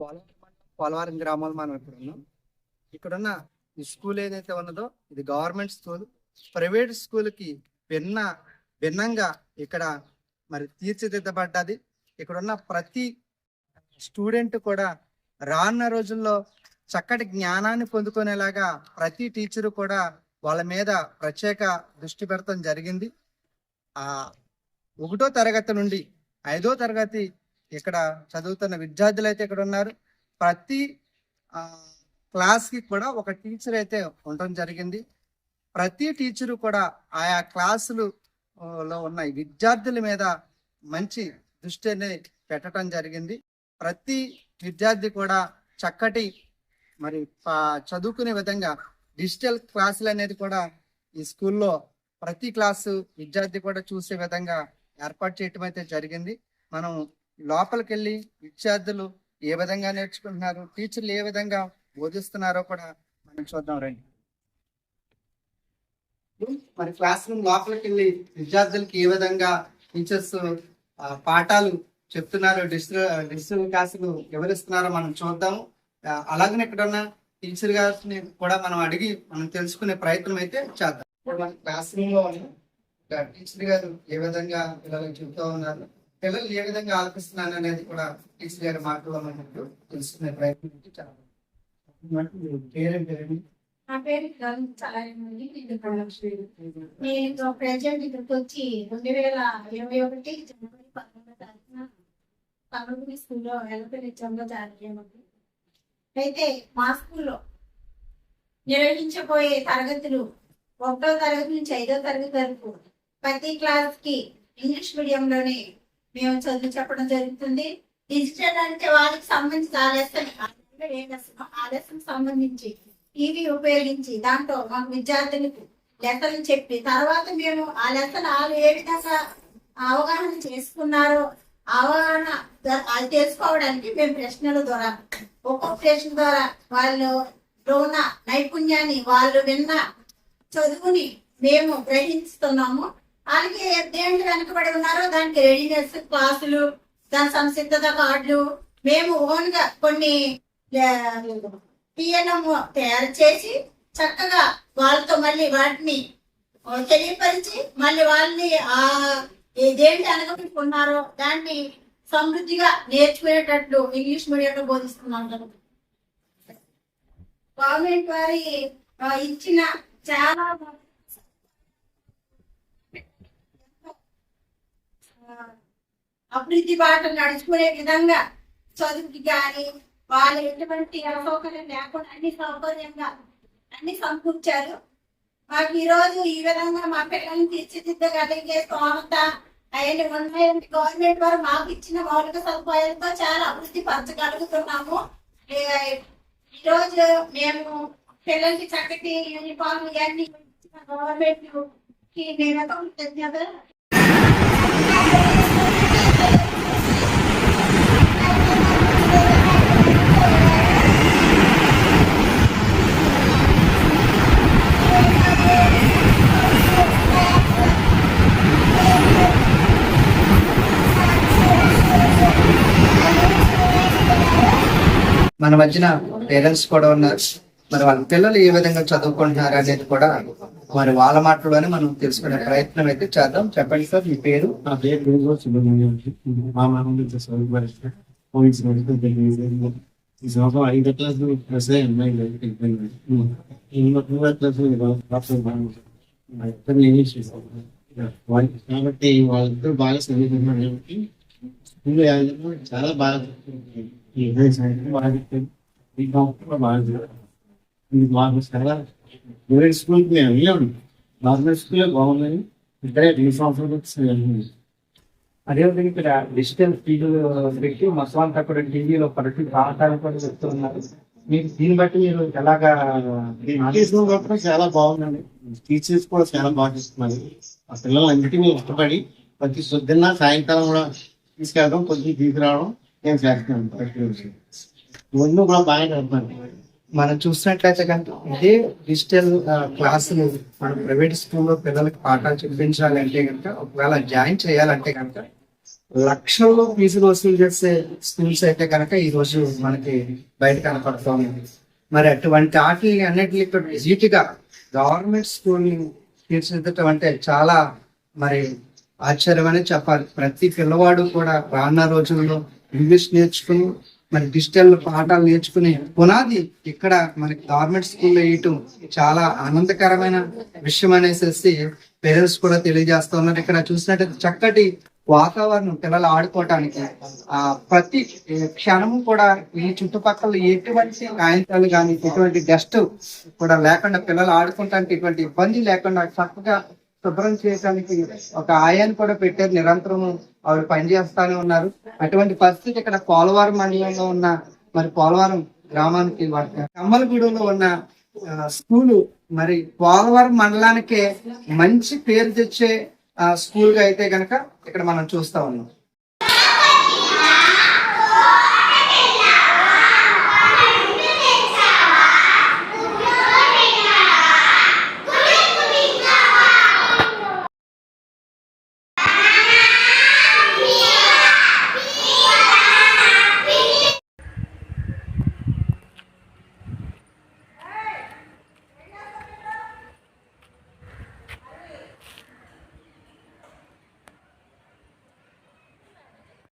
పోలవరం గ్రామాలు పోలవరం మనం ఇప్పుడు ఉన్నాం. ఇక్కడున్న ఈ స్కూల్ ఏదైతే ఉన్నదో ఇది గవర్నమెంట్ స్కూల్. ప్రైవేట్ స్కూల్కి భిన్న భిన్నంగా ఇక్కడ మరి తీర్చిదిద్దబడ్డది. ఇక్కడున్న ప్రతి స్టూడెంట్ కూడా రానున్న రోజుల్లో చక్కటి జ్ఞానాన్ని పొందుకునేలాగా ప్రతి టీచరు కూడా వాళ్ళ మీద ప్రత్యేక దృష్టి పెడతం జరిగింది. ఆ ఒకటో తరగతి నుండి ఐదో తరగతి ఇక్కడ చదువుతున్న విద్యార్థులు అయితే ఇక్కడ ఉన్నారు. ప్రతి క్లాస్కి కూడా ఒక టీచర్ అయితే ఉండటం జరిగింది. ప్రతి టీచరు కూడా ఆయా క్లాసులు లో ఉన్న విద్యార్థుల మీద మంచి దృష్టి పెట్టడం జరిగింది. ప్రతి విద్యార్థి కూడా చక్కటి మరి చదువుకునే విధంగా డిజిటల్ క్లాసులు అనేది కూడా ఈ స్కూల్లో ప్రతి క్లాసు విద్యార్థి కూడా చూసే విధంగా ఏర్పాటు చేయటం అయితే జరిగింది. మనం లోపలికి వెళ్ళి విద్యార్థులు ఏ విధంగా నేర్చుకుంటున్నారు టీచర్లు ఏ విధంగా బోధిస్తున్నారో కూడా మనం చూద్దాం రండి. మరి క్లాస్ రూమ్ లోపలికి వెళ్ళి విద్యార్థులకి ఏ విధంగా టీచర్స్ పాఠాలు చెప్తున్నారు డిజిటల్ డిజిటల్ క్లాసులు వివరిస్తున్నారో మనం చూద్దాము. అలాగనే ఇక్కడ ఉన్న టీచర్ గారిని కూడా మనం అడిగి మనం తెలుసుకునే ప్రయత్నం అయితే చేద్దాం. ఇప్పుడు మన క్లాస్ రూమ్లో టీచర్ గారు ఏ విధంగా పిల్లలకు చెబుతూ ఉన్నారు? పిల్లలు ఏ విధంగా ఆలపిస్తున్నారు అనేది కూడా టీచర్ గారి మాటల్లో మనం తెలుసుకునే ప్రయత్నం అయితే పేరేంటి నా పేరు నేను ప్రజెంట్ ఇక్కడికి వచ్చి రెండు వేల ఇరవై ఒకటి జనవరి పదకొండో తారీఖున పదకొండు స్కూల్లో ఎలపల్లి ఎగ్జామ్లో జాయిన్ చేయమండి అయితే మా స్కూల్లో నిర్వహించబోయే తరగతులు ఒకటో తరగతి నుంచి ఐదో తరగతి వరకు ప్రతి క్లాస్కి ఇంగ్లీష్ మీడియంలోనే మేము చదువు చెప్పడం జరుగుతుంది. డిజిటల్ అంటే వాళ్ళకి సంబంధించిన ఆలస్యం ఆలస్యం సంబంధించి టీవీ ఉపయోగించి దాంట్లో మాకు విద్యార్థులకు లెసన్ చెప్పి తర్వాత మేము ఆ లెసన్ వాళ్ళు ఏ విధంగా అవగాహన చేసుకున్నారో అవగాహన అది తెలుసుకోవడానికి మేము ప్రశ్నల ద్వారా ఒక్కో ప్రశ్న ద్వారా వాళ్ళు ఉన్న నైపుణ్యాన్ని వాళ్ళు విన్న చదువుని మేము గ్రహిస్తున్నాము. అలాగే దేంట్లో వెనుకబడి ఉన్నారో దానికి రెడీనెస్ క్లాసులు దాని సంసిద్ధత కార్డులు. మేము ఓన్గా కొన్ని పిఎన్ఎం తయారు చేసి చక్కగా వాళ్ళతో మళ్ళీ వాటిని తెలియపరిచి మళ్ళీ వాళ్ళని ఆ దేంటి అనగపెట్టుకున్నారో దాన్ని సమృద్ధిగా నేర్చుకునేటట్లు ఇంగ్లీష్ మీడియంలో బోధిస్తున్నాం గవర్నమెంట్ వారి ఇచ్చిన చాలా అభివృద్ధి బాట నడుచుకునే విధంగా చదువుకి కానీ వాళ్ళు ఎటువంటి అసౌకర్యం లేకుండా అన్ని సౌకర్యంగా అన్ని సమకూర్చారు. మాకు ఈ ఈ విధంగా మా పిల్లల్ని తీర్చిదిద్దగలిగే స్తోమత అవన్నీ ఉన్నాయంటే గవర్నమెంట్ వారు మాకు ఇచ్చిన మౌలిక సదుపాయాలతో చాలా అభివృద్ధి పరచగలుగుతున్నాము. ఈరోజు మేము పిల్లలకి చక్కటి యూనిఫామ్ ఇవన్నీ ఇచ్చిన గవర్నమెంట్కి నేనైతే కృతజ్ఞత మన మధ్యన పేరెంట్స్ కూడా ఉన్నారు. మరి వాళ్ళ పిల్లలు ఏ విధంగా చదువుకుంటున్నారు అనేది కూడా మరి వాళ్ళ మాటలోనే మనం తెలుసుకునే ప్రయత్నం అయితే చేద్దాం. చెప్పండి సార్ మీ పేరు? నా పేరు గురుగోడు సుబ్రహ్మణ్యం అండి. మా మామూలు ఈ సంవత్సరం ఐదో క్లాస్ ప్లస్ అమ్మాయి వెళ్ళిపోయింది. క్లాస్ డాక్టర్ ఇద్దరు ఇంగ్లీష్ కాబట్టి వాళ్ళిద్దరు బాగా చదువుతున్నారు చాలా బాగా బాగా చాలా స్కూల్కి మేము వెళ్ళాము గవర్నమెంట్ స్కూల్ బాగుందని ఇక్కడే ఈ సంవత్సరం వచ్చి అదేవిధంగా ఇక్కడ డిజిటల్ ఫీల్డ్ పెట్టి మొత్తం అంతా కూడా టీవీలో ప్రతి ప్రాంతాలు కూడా చెప్తున్నారు మీరు దీన్ని బట్టి మీరు ఎలాగా కూడా చాలా బాగుందండి టీచర్స్ కూడా చాలా బాగా చేస్తున్నారు ఆ పిల్లలందరికీ ఇష్టపడి ప్రతి పొద్దున్న సాయంకాలం కూడా తీసుకెళ్ళడం కొద్దిగా తీసుకురావడం నేను చేస్తున్నాను ముందు కూడా బాగా చదువుతాను మనం చూసినట్లయితే కనుక ఇదే డిజిటల్ క్లాస్ క్లాసులు మనం ప్రైవేట్ స్కూల్లో పిల్లలకి పాఠాలు చూపించాలి అంటే కనుక ఒకవేళ జాయిన్ చేయాలంటే కనుక లక్షల్లో ఫీజులు వసూలు చేసే స్కూల్స్ అయితే కనుక ఈ రోజు మనకి బయట కనపడుతూ ఉంది. మరి అటువంటి వాటి అన్నిటిని ఈజీగా గవర్నమెంట్ స్కూల్ని తీర్చిదిద్దటం అంటే చాలా మరి ఆశ్చర్యమనే చెప్పాలి. ప్రతి పిల్లవాడు కూడా రానున్న రోజుల్లో ఇంగ్లీష్ నేర్చుకుని మరి డిజిటల్ పాఠాలు నేర్చుకుని పునాది ఇక్కడ మనకి గవర్నమెంట్ స్కూల్లో వేయటం చాలా ఆనందకరమైన విషయం అనేసి పేరెంట్స్ కూడా తెలియజేస్తూ ఉన్నారు. ఇక్కడ చూసినట్టయితే చక్కటి వాతావరణం పిల్లలు ఆడుకోవటానికి ఆ ప్రతి క్షణము కూడా ఈ చుట్టుపక్కల ఎటువంటి కాగితాలు కానీ ఎటువంటి డస్ట్ కూడా లేకుండా పిల్లలు ఆడుకోవటానికి ఎటువంటి ఇబ్బంది లేకుండా చక్కగా శుభ్రం చేయడానికి ఒక ఆయాన్ని కూడా పెట్టారు నిరంతరం ఆవిడ పనిచేస్తానే ఉన్నారు. అటువంటి పరిస్థితి ఇక్కడ పోలవరం మండలంలో ఉన్న మరి పోలవరం గ్రామానికి కమ్మలగూడెంలో ఉన్న ఆ, స్కూలు మరి పోలవరం మండలానికే మంచి పేరు తెచ్చే స్కూల్గా అయితే గనక ఇక్కడ మనం చూస్తా ఉన్నాం.